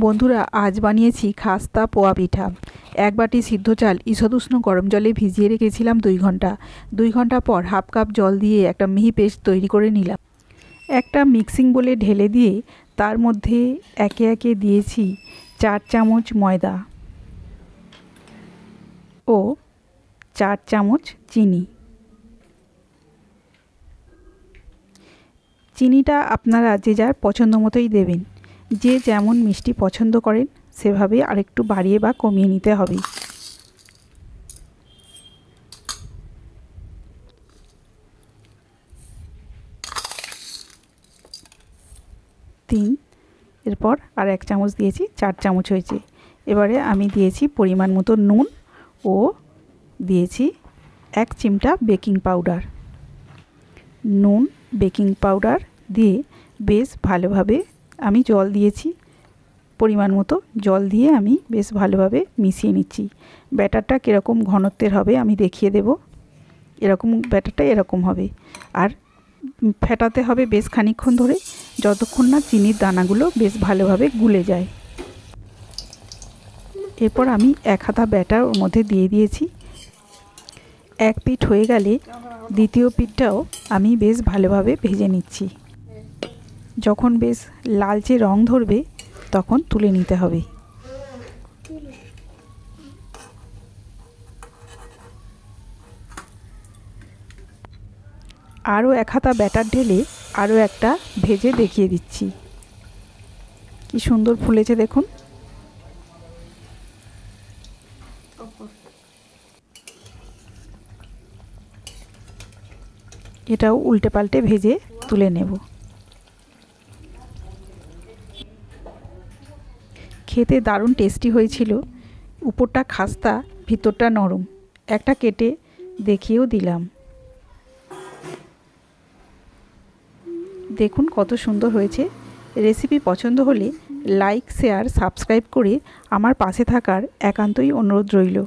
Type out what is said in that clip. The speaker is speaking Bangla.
বন্ধুরা, আজ বানিয়েছি খাস্তা পোয়া পিঠা। এক বাটি সিদ্ধ চাল, ঈষদুষ্ণ গরম জলে ভিজিয়ে রেখেছিলাম দুই ঘণ্টা। দুই ঘণ্টা পর হাফ কাপ জল দিয়ে একটা মিহি পেস্ট তৈরি করে নিলাম। একটা মিক্সিং বলে ঢেলে দিয়ে তার মধ্যে একে একে দিয়েছি চার চামচ ময়দা ও চার চামচ চিনি। চিনিটা আপনারা যে যার পছন্দ মতোই দেবেন। যে যেমন মিষ্টি পছন্দ করেন সেভাবে আরেকটু বাড়িয়ে বা কমিয়ে নিতে হবে। তিন, এরপর আর এক চামচ দিয়েছি, চার চামচ হয়েছে। এবারে আমি দিয়েছি পরিমাণ মতো নুন ও দিয়েছি এক চিমটা বেকিং পাউডার। নুন, বেকিং পাউডার দিয়ে বেশ ভালোভাবে আমি জল দিয়েছি, পরিমাণ মতো জল দিয়ে আমি বেশ ভালোভাবে মিশিয়ে নিচ্ছি। ব্যাটারটা কীরকম ঘনত্বের হবে আমি দেখিয়ে দেব। এরকম ব্যাটারটা এরকম হবে। আর ফেটাতে হবে বেশ খানিক্ষণ ধরে, যতক্ষণ না চিনির দানাগুলো বেশ ভালোভাবে গুলে যায়। এরপর আমি এক হাতা ব্যাটার ওর মধ্যে দিয়ে দিয়েছি। এক পিঠ হয়ে গেলে দ্বিতীয় পিঠটাও আমি বেশ ভালোভাবে ভেজে নিচ্ছি। যখন বেশ লালচে রং ধরবে, তখন তুলে নিতে হবে। আরও এক হাতা ব্যাটার ঢেলে আরও একটা ভেজে দেখিয়ে দিচ্ছি। কি সুন্দর ফুলেছে দেখুন। এটাও উল্টে পাল্টে ভেজে তুলে নেব। খেতে দারুণ টেস্টি হয়েছিল। উপরটা খাস্তা, ভিতরটা নরম। একটা কেটে দেখিয়েও দিলাম। দেখুন কত সুন্দর হয়েছে। রেসিপি পছন্দ হলে লাইক শেয়ার সাবস্ক্রাইব করে আমার পাশে থাকার একান্তই অনুরোধ রইল।